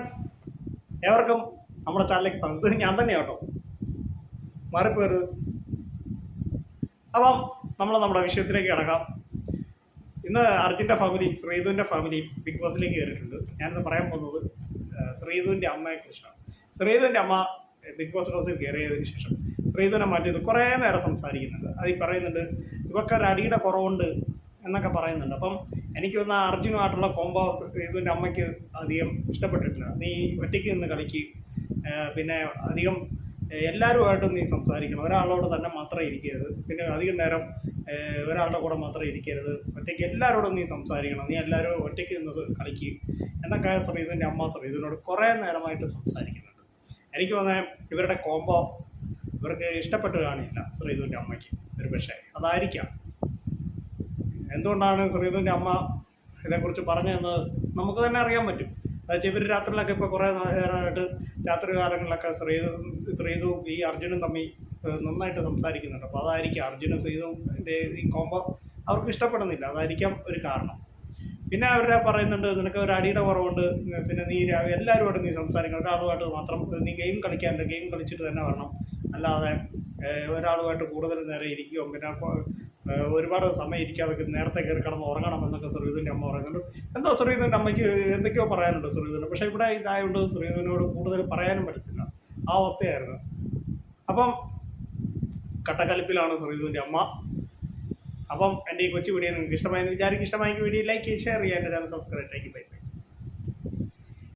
ഏവർക്കും നമ്മുടെ ചാനലിലേക്ക് സ്വാഗതം. ഞാൻ തന്നെ കേട്ടോ. മാറിപ്പോയത്. അപ്പം നമ്മൾ നമ്മുടെ വിഷയത്തിലേക്ക് കിടക്കാം. ഇന്ന് അർജുന്റെ ഫാമിലിയും ശ്രീധുവിന്റെ ഫാമിലിയും ബിഗ് ബോസിലേക്ക് കയറിയിട്ടുണ്ട്. ഞാനിന്ന് പറയാൻ പോകുന്നത് ശ്രീധുവിന്റെ അമ്മയെക്കുറിച്ചാണ് ശ്രീധുവിന്റെ അമ്മ ബിഗ് ബോസ് ഹൗസിൽ കയറിയതിന് ശേഷം ശ്രീധുവിനെ മാറ്റിയത് കുറേ നേരം സംസാരിക്കുന്നുണ്ട്. അതിൽ പറയുന്നുണ്ട് ഇവർക്ക് ഒരു അടിയുടെ കുറവുണ്ട്. എന്നൊക്കെ പറയുന്നുണ്ട്. അപ്പം എനിക്ക് വന്ന അർജുനുമായിട്ടുള്ള കോംബോ ഇതിന്റെ അമ്മയ്ക്ക് അധികം ഇഷ്ടപ്പെട്ടിട്ടില്ല. നീ ഒറ്റയ്ക്ക് നിന്ന് കളിക്ക്. പിന്നെ അധികം എല്ലാവരുമായിട്ടും നീ സംസാരിക്കണം. ഒരാളോട് തന്നെ മാത്രമേ ഇരിക്കരുത്. പിന്നെ അധികം നേരം ഒരാളുടെ കൂടെ മാത്രമേ ഇരിക്കരുത്. ഒറ്റയ്ക്ക് എല്ലാവരോടും നീ സംസാരിക്കണം. നീ എല്ലാവരും ഒറ്റയ്ക്ക് നിന്ന് കളിക്ക് എന്നൊക്കെ ശ്രീധുവിന്റെ അമ്മ ശ്രീധുവിനോട് കുറേ നേരമായിട്ട് സംസാരിക്കുന്നുണ്ട്. എനിക്ക് തോന്നുന്നത് ഇവരുടെ കോംബോ ഇവർക്ക് ഇഷ്ടപ്പെട്ട് കാണില്ല ശ്രീധുവിന്റെ അമ്മയ്ക്ക്. ഒരു പക്ഷേ അതായിരിക്കാം. എന്തുകൊണ്ടാണ് ശ്രീധുവിന്റെ അമ്മ ഇതേക്കുറിച്ച് പറഞ്ഞതെന്ന് നമുക്ക് തന്നെ അറിയാൻ പറ്റും. അതായത് ഇവർ രാത്രിയിലൊക്കെ ഇപ്പോൾ കുറേ നേരമായിട്ട് രാത്രി കാലങ്ങളിലൊക്കെ ശ്രീധു ശ്രീധു ഈ അർജുനും തമ്മിൽ നന്നായിട്ട് സംസാരിക്കുന്നുണ്ട്. അപ്പോൾ അതായിരിക്കും അർജുനും ശ്രീധുവിന്റെ ഈ കോംബോ അവർക്ക് ഇഷ്ടപ്പെടുന്നില്ല. അതായിരിക്കാം ഒരു കാരണം. പിന്നെ അവരെ പറയുന്നുണ്ട് നിനക്ക് ഒരു അടിയുടെ കുറവുണ്ട്. പിന്നെ നീ എല്ലാവരുമായിട്ട് നീ സംസാരിക്കണം. ഒരാളുമായിട്ട് മാത്രം നീ ഗെയിം കളിക്കാനില്ല ഗെയിം കളിച്ചിട്ട് തന്നെ വരണം. അല്ലാതെ ഒരാളുമായിട്ട് കൂടുതൽ നേരം ഇരിക്കുകയോ പിന്നെ ഒരുപാട് സമയം ഇരിക്കാതെ നേരത്തെ കയറി കിടന്ന് ഉറങ്ങണം എന്നൊക്കെ ശ്രീധുവിന്റെ അമ്മ പറയുന്നുണ്ട്. എന്തോ ശ്രീധുവിന്റെ അമ്മയ്ക്ക് എന്തൊക്കെയോ പറയാനുണ്ട് ശ്രീധുവിന് പക്ഷേ ഇവിടെ ഇതായതുകൊണ്ട് ശ്രീധുവിനോട് കൂടുതൽ പറയാനും പറ്റത്തില്ല. ആ അവസ്ഥയായിരുന്നു. അപ്പം കട്ടക്കലിപ്പിലാണ് ശ്രീധുവിന്റെ അമ്മ. അപ്പം എന്റെ ഈ കൊച്ചു വീഡിയോ നിങ്ങൾക്ക് ഇഷ്ടമായെന്ന് വിചാരിക്കും. ഇഷ്ടമായെങ്കിൽ വീഡിയോ ലൈക്ക് ഷെയർ ചെയ്യാൻ ചാനൽ സബ്സ്ക്രൈബ്. ആക്കി ബൈ.